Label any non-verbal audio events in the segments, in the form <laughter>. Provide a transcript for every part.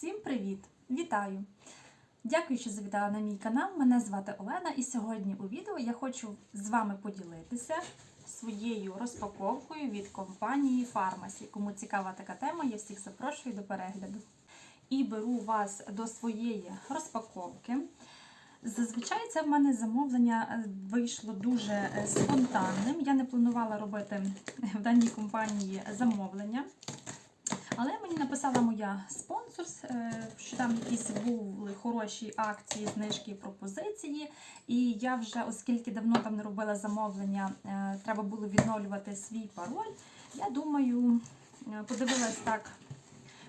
Всім привіт! Вітаю! Дякую, що завітали на мій канал. Мене звати Олена, і сьогодні у відео я хочу з вами поділитися своєю розпаковкою від компанії Pharmacy. Кому цікава така тема, я всіх запрошую до перегляду. І беру вас до своєї розпаковки. Зазвичай це в мене замовлення е, вийшло дуже е, спонтанним. Я не планувала робити в даній компанії замовлення. Але мені написала моя спонсор, е, що там якісь були хороші акції, знижки, пропозиції. І я вже, оскільки давно там не робила замовлення, е, треба було відновлювати свій пароль. Я думаю, е, подивилась так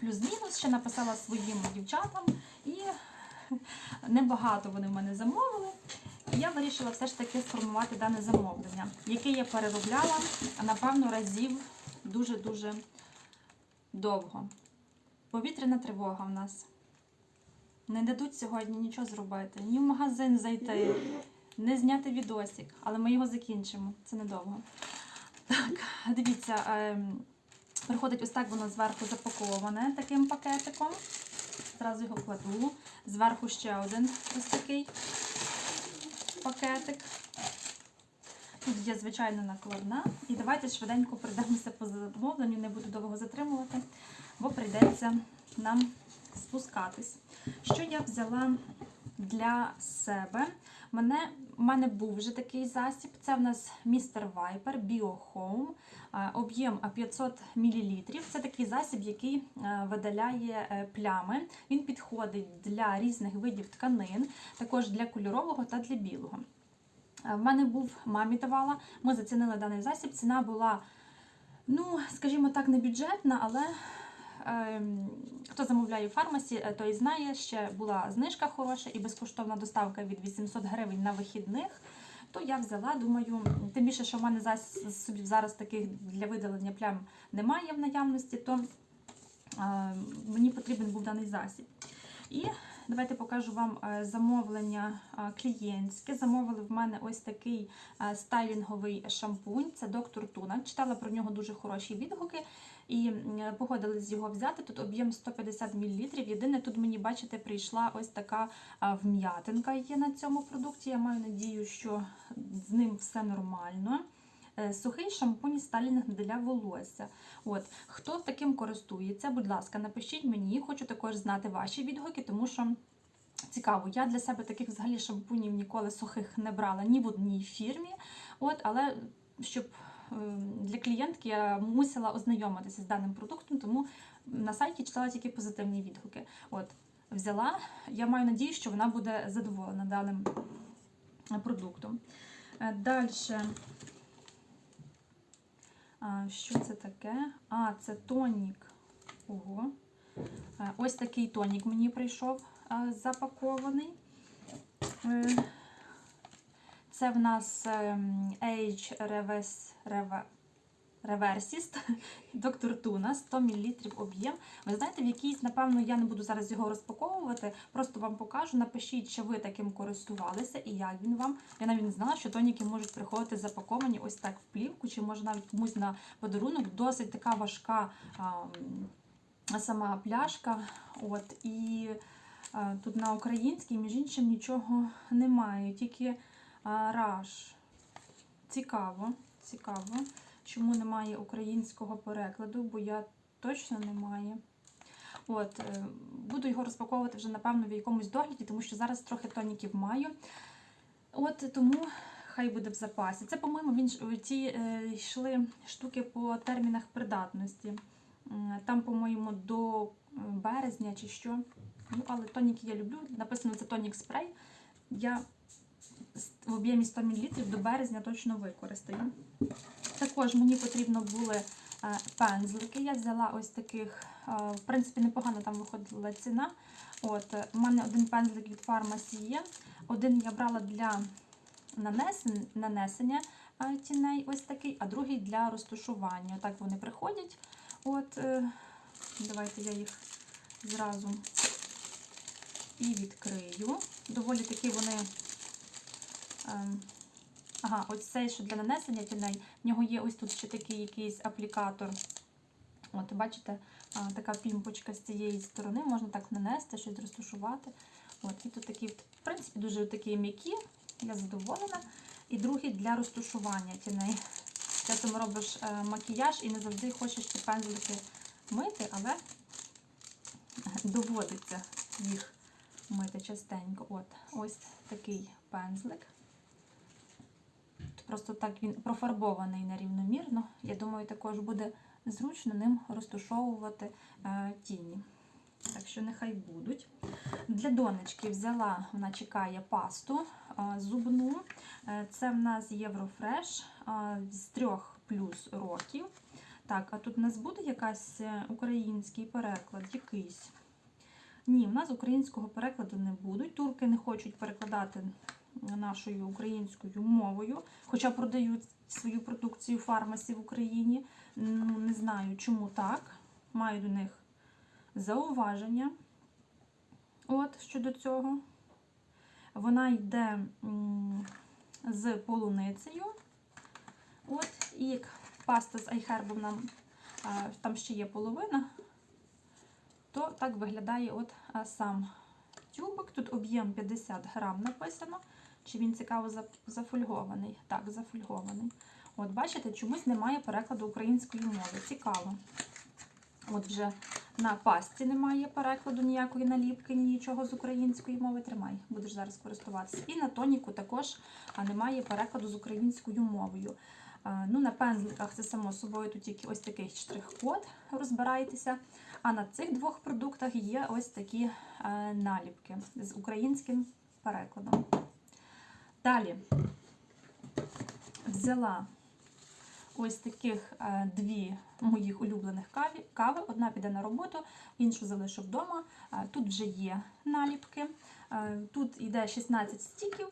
плюс-мінус, ще написала своїм дівчатам, і небагато вони в мене замовили. Я вирішила все ж таки сформувати дане замовлення, яке я переробляла, напевно, разів дуже-дуже довго. Повітряна тривога в нас. Не дадуть сьогодні нічого зробити, ні в магазин зайти, не зняти відосик, але ми його закінчимо. Це недовго. Так, дивіться, ем, приходить ось так воно зверху запаковане таким пакетиком. Зразу його кладу. Зверху ще один ось такий пакетик. Тут є звичайна накладна. І давайте швиденько пройдемося по замовленню, не буду довго затримувати, бо прийдеться нам спускатись. Що я взяла для себе? Мене, У мене був вже такий засіб. Це в нас Mr. Viper Bio Home, об'єм 500 мл. Це такий засіб, який видаляє е, плями. Він підходить для різних видів тканин, також для кольорового та для білого. В мене був мамі давала. Ми зацінили даний засіб. Ціна була, ну, скажімо так, не бюджетна, але е, хто замовляє в фармасі, той знає, ще була знижка хороша і безкоштовна доставка від 800 гривень на вихідних. То я взяла, думаю, тим більше, що в мене засобів зараз таких для видалення плям немає в наявності, то е, мені потрібен був даний засіб. І Давайте покажу вам е, замовлення клієнтське. Замовили в мене ось такий е, стайлінговий шампунь. Це доктор Туна. Читала про нього дуже хороші відгуки і погодились його взяти. Тут об'єм 150 мл. Єдине, тут мені, бачите, прийшла ось така вм'ятинка є на цьому продукті. Я маю надію, що з ним все нормально. Сухий шампунь сталінг для волосся. От Хто таким користується, будь ласка, напишіть мені, хочу також знати ваші відгуки, тому що цікаво, я для себе таких взагалі шампунів ніколи сухих не брала ні в одній фірмі. От, Але щоб для клієнтки я мусила ознайомитися з даним продуктом, тому на сайті читала тільки позитивні відгуки. От, Взяла, я маю надію, що вона буде задоволена даним продуктом. Е, Далі. Що це таке? А, це тонік. Ого. Ось такий тонік мені прийшов запакований. Е, це в нас ем, Age Reverse Реверсіст, доктор Туна, 100 мл об'єм. Ви знаєте, в якийсь, напевно, я не буду зараз його розпаковувати, просто вам покажу. Напишіть, чи ви таким користувалися і як він вам. Я навіть не знала, що тоніки можуть приходити запаковані ось так в плівку, чи може навіть комусь на подарунок. Досить така важка а, сама пляшка. От, І а, тут на українській, між іншим, нічого немає, тільки а, раш. Цікаво, цікаво. Чому немає українського перекладу, бо я точно не маю. От, е, Буду його розпаковувати вже, напевно, в якомусь догляді, тому що зараз трохи тоніків маю. От Тому хай буде в запасі. Це, по-моєму, він ті е, йшли штуки по термінах придатності. Там, по-моєму, до березня чи що. Ну, Але тоніки я люблю. Написано, це тонік спрей. Я в об'ємі 100 мл до березня точно використаю. Також мені потрібно були е, пензлики. Я взяла ось таких, е, в принципі, непогано там виходила ціна. От, У мене один пензлик від фармасі є. Один я брала для нанесення е, тіней, ось такий, а другий для розташування. Так вони приходять. От, Давайте я їх зразу і відкрию. Доволі такі вони. Ага, ось цей, що для нанесення тіней, в нього є ось тут ще такий якийсь аплікатор. От, бачите, така пімпочка з цієї сторони, можна так нанести, щось розташувати. От, і тут такі, в принципі, дуже такі м'які, я задоволена. І другий для розташування тіней. Часом робиш е, макіяж і не завжди хочеш ці пензлики мити, але доводиться їх мити частенько. От, ось такий пензлик. Просто так він профарбований нерівномірно. Я думаю, також буде зручно ним розташовувати е, тіні. Так що нехай будуть. Для донечки взяла, вона чекає пасту е, зубну. Е, Це в нас Єврофреш з трьох плюс років. Так, а тут у нас буде якась український переклад, якийсь. Ні, у нас українського перекладу не будуть. Турки не хочуть перекладати нашою українською мовою, хоча продають свою продукцію фармасі в Україні. Ну, не знаю, чому так. Маю до них зауваження. От щодо цього. Вона йде з полуницею. От, і як паста з айхербом нам там ще є половина, то так виглядає от сам тюбик. Тут об'єм 50 грам написано. Чи він цікаво зафольгований? Так, зафольгований. От, бачите, чомусь немає перекладу української мови. Цікаво. От вже на пасті немає перекладу ніякої наліпки, нічого з української мови. Тримай, будеш зараз користуватися. І на тоніку також немає перекладу з українською мовою. Ну, на пензликах це само собою тут тільки ось такий штрих-код, розбирайтеся. А на цих двох продуктах є ось такі е, наліпки з українським перекладом. Далі взяла ось таких е, дві моїх улюблених кави. Одна піде на роботу, іншу залишу вдома. Е, Тут вже є наліпки. Е, Тут йде 16 стіків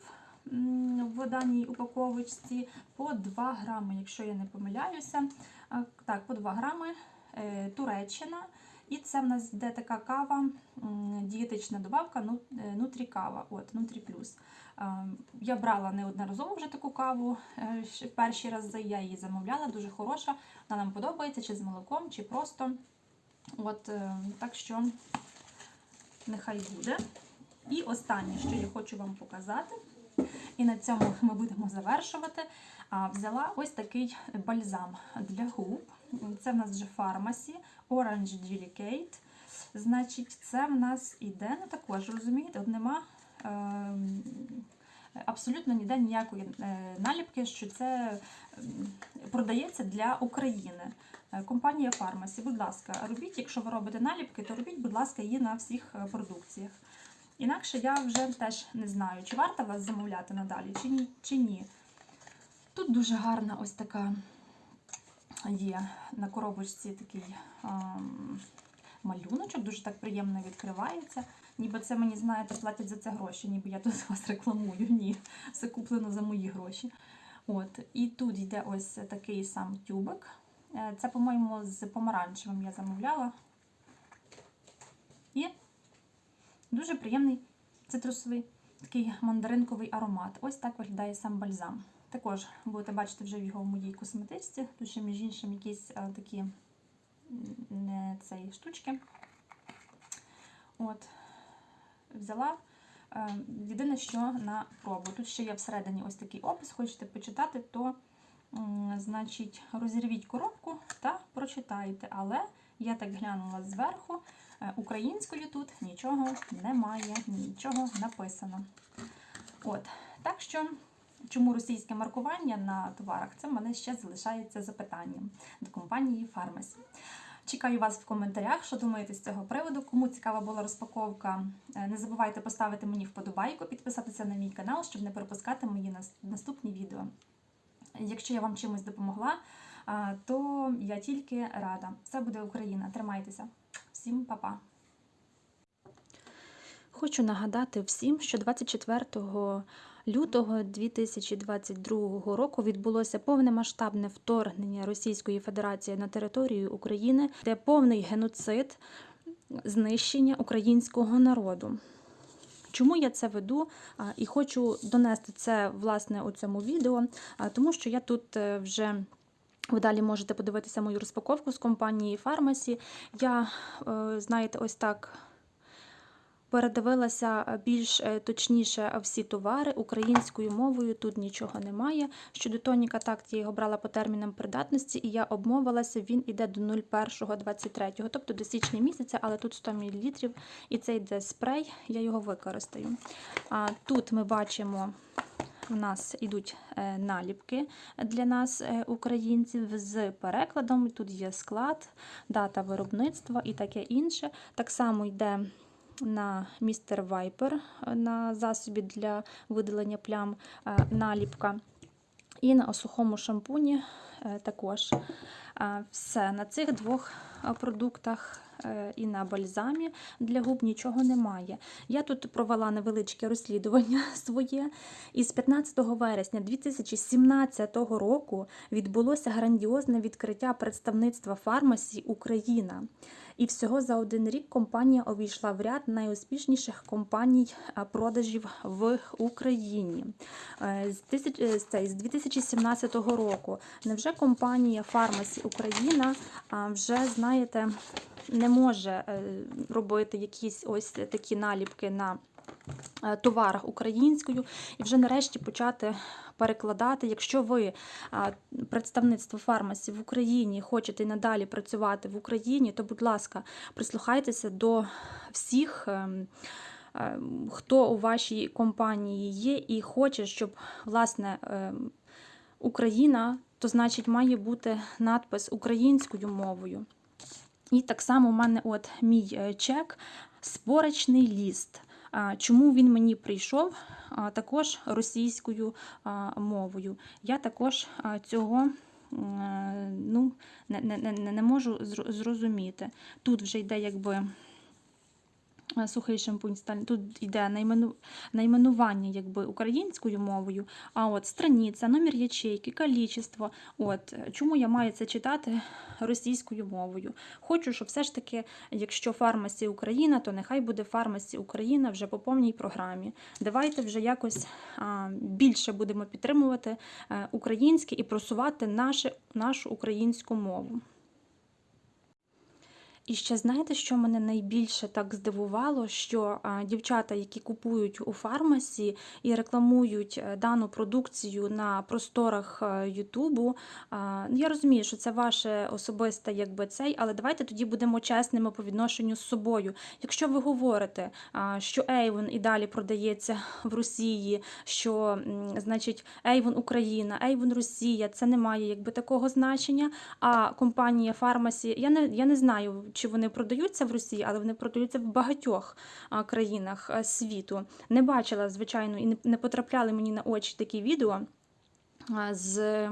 в даній упаковочці по 2 грами, якщо я не помиляюся. Так, по 2 грами. Туреччина. І це в нас йде така кава, дієтична добавка ну- е, Нутрікава, от, Нутрі Плюс. Е, Я брала неодноразово вже таку каву е, в перші рази. Я її замовляла, дуже хороша. Вона нам подобається, чи з молоком, чи просто. От, так що нехай буде. І останнє, що я хочу вам показати, і на цьому ми будемо завершувати. Взяла ось такий бальзам для губ. Це в нас вже фармасі Orange Delicate. Значить, це в нас іде, ну також, розумієте, от нема ем, абсолютно ніде ніякої е, наліпки, що це ем, продається для України. Е, Компанія Фармасі, будь ласка, робіть, якщо ви робите наліпки, то робіть, будь ласка, її на всіх е, продукціях. Інакше я вже теж не знаю, чи варто вас замовляти надалі, чи ні. Чи ні. Тут дуже гарна ось така є на коробочці такий ем, малюночок, дуже так приємно відкривається. Ніби це мені, знаєте, платять за це гроші, ніби я тут <laughs> вас рекламую. Ні, все куплено за мої гроші. От. І тут йде ось такий сам тюбик. Е, Це, по-моєму, з помаранчевим я замовляла. І дуже приємний цитрусовий такий мандаринковий аромат. Ось так виглядає сам бальзам. Також будете бачити вже його в моїй косметичці. Тут ще, між іншим, якісь а, такі не цієї штучки. От, взяла. Е, Єдине, що на пробу. Тут ще є всередині ось такий опис. Хочете почитати, то значить розірвіть коробку та прочитайте. Але я так глянула зверху. е, Українською тут нічого немає, нічого написано. От, так що, чому російське маркування на товарах? Це в мене ще залишається запитанням до компанії Фармасі. Чекаю вас в коментарях, що думаєте з цього приводу. Кому цікава була розпаковка, е, не забувайте поставити мені вподобайку, підписатися на мій канал, щоб не пропускати мої наступні відео. Якщо я вам чимось допомогла, то я тільки рада. Все буде Україна. Тримайтеся. Всім па-па. Хочу нагадати всім, що 24 лютого 2022 року відбулося повномасштабне вторгнення Російської Федерації на територію України, де повний геноцид знищення українського народу. Чому я це веду і хочу донести це власне у цьому відео, тому що я тут е, вже Ви далі можете подивитися мою розпаковку з компанії Фармасі. Я, е, знаєте, ось так передивилася більш е, точніше всі товари українською мовою. Тут нічого немає. Щодо тоніка, так я його брала по термінам придатності, і я обмовилася, він іде до 01.23, тобто до січня місяця, але тут 100 мл, і це йде спрей, я його використаю. А тут ми бачимо. У нас йдуть е, наліпки для нас, е, українців, з перекладом. Тут є склад, дата виробництва і таке інше. Так само йде на містер Вайпер на засобі для видалення плям е, наліпка. І на сухому шампуні е, також Е, все. На цих двох е, продуктах е, і на бальзамі для губ нічого немає. Я тут провела невеличке розслідування <laughs> своє. І з 15 вересня 2017 року відбулося грандіозне відкриття представництва фармасі Україна. І всього за один рік компанія увійшла в ряд найуспішніших компаній продажів в Україні. Е, З тисяч- е, з цей, з 2017 року. Невже компанія Фармасі Україна вже, знаєте, не може е, робити якісь ось такі наліпки на е, товарах українською і вже нарешті почати перекладати. Якщо ви представництво фармасі в Україні хочете надалі працювати в Україні, то, будь ласка, прислухайтеся до всіх. ем, Хто у вашій компанії є і хоче, щоб власне ем, Україна, то значить має бути надпис українською мовою. І так само у мене от мій е, чек спорочний ліст. Чому він мені прийшов також російською мовою? Я також цього е, ну, не, не, не, не можу зрозуміти. Тут вже йде якби сухий шампунь. Тут йде наймену, найменування якби українською мовою, а от страниця, номер ячейки, калічество. От е, чому я маю це читати російською мовою? Хочу, щоб все ж таки, якщо фармасі Україна, то нехай буде фармасі Україна вже по повній програмі. Давайте вже якось більше будемо підтримувати е, українське і просувати наше, нашу українську мову. І ще знаєте, що мене найбільше так здивувало, що дівчата, які купують у фармасі і рекламують е, дану продукцію на просторах е, Ютубу. ну, Я розумію, що це ваше особисте, якби цей, але давайте тоді будемо чесними по відношенню з собою. Якщо ви говорите, що Avon і далі продається <laughs> в Росії, що значить Avon Україна, Avon Росія, це не має якби такого значення. А компанія Фармасі, я не, я не знаю, чи вони продаються в Росії, але вони продаються в багатьох країнах світу. Не бачила, звичайно, і не, потрапляли мені на очі такі відео. З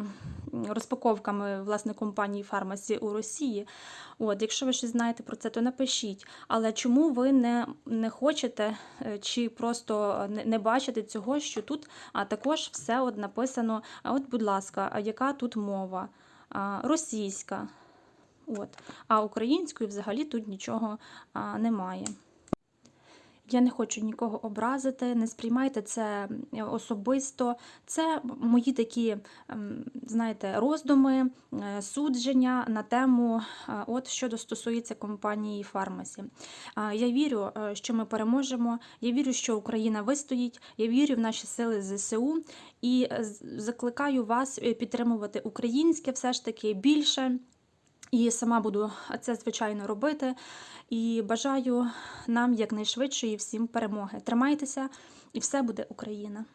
розпаковками власне компанії Фармасі у Росії. От, якщо ви щось знаєте про це, то напишіть. Але чому ви не, не хочете е, чи просто не, не бачите цього, що тут також все от написано. От, будь ласка, яка тут мова? Російська. От. А українською взагалі тут нічого а, немає. Я не хочу нікого образити, не сприймайте це особисто. Це мої такі, ем, знаєте, роздуми, е, судження на тему, е, от що стосується компанії Фармасі. Я вірю, е, що ми переможемо. Я вірю, що Україна вистоїть. Я вірю в наші сили ЗСУ і е, закликаю вас е, підтримувати українське все ж таки більше. І сама буду це звичайно робити. І бажаю нам якнайшвидшої всім перемоги. Тримайтеся, і все буде Україна.